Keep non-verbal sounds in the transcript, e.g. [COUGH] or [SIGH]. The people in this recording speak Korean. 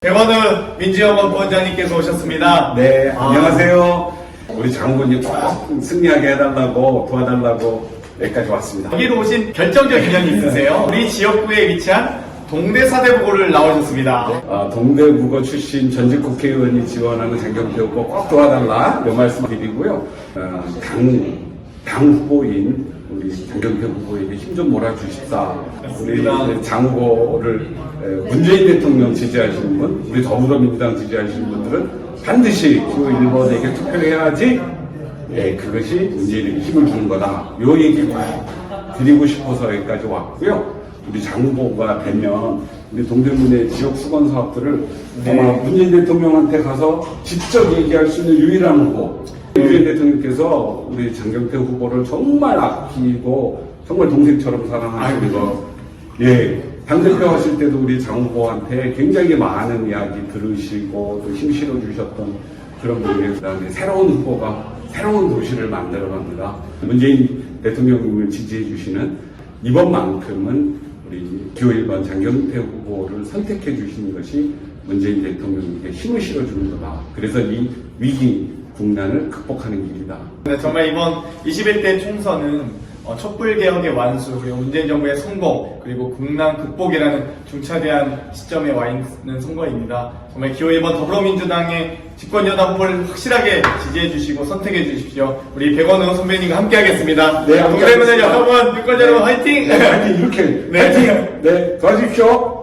백원우 민주연구원 부원장님께서 오셨습니다. 네, 아. 안녕하세요. 우리 장군님 꼭 승리하게 해달라고 도와달라고 여기까지 왔습니다. 여기로 오신 결정적 인연이 있으세요. 우리 지역구에 위치한 동대사대부고를 나오셨습니다. 아, 동대국어 출신 전직 국회의원이 지원하는 장경태 후보 꼭 도와달라 이 말씀 드리고요. 어, 당, 당 후보인 우리 장경태 후보에게 힘 좀 몰아주십사. 우리 맞습니다. 장 후보를 에, 문재인 대통령 지지하시는 분, 우리 더불어민주당 지지하시는 분들은 반드시 그 1번에게 투표해야지 예, 그것이 문재인에게 힘을 주는 거다. 요 얘기 꼭 드리고 싶어서 여기까지 왔고요. 우리 장 후보가 되면 우리 동대문의 지역 수건 사업들을 정말 문재인 대통령한테 가서 직접 얘기할 수 있는 유일한 후보. 문재인 대통령께서 우리 장경태 후보를 정말 아끼고 정말 동생처럼 사랑하시는 거. 예. 당대표 하실 때도 우리 장 후보한테 굉장히 많은 이야기 들으시고 또 힘 실어주셨던 그런 분이에요. 새로운 후보가 새로운 도시를 만들어 갑니다. 문재인 대통령님을 지지해 주시는 이번만큼은 우리 기호 1번 장경태 후보를 선택해 주시는 것이 문재인 대통령에게 힘을 실어주는 거다. 그래서 이 위기 국난을 극복하는 길이다. 네, 정말 이번 21대 총선은 어, 촛불개혁의 완수, 그리고 문재인 정부의 성공, 그리고 국난 극복이라는 중차대한 시점에 와 있는 선거입니다. 정말 기호 1번 더불어민주당의 집권여당 후보를 확실하게 지지해 주시고 선택해 주십시오. 우리 백원우 선배님과 함께 하겠습니다. 네, 하겠습니다. 여러분, 유권 여러분 화이팅! 네, 이렇게 [LAUGHS] 네. 화이팅! 네, 도와주십시오.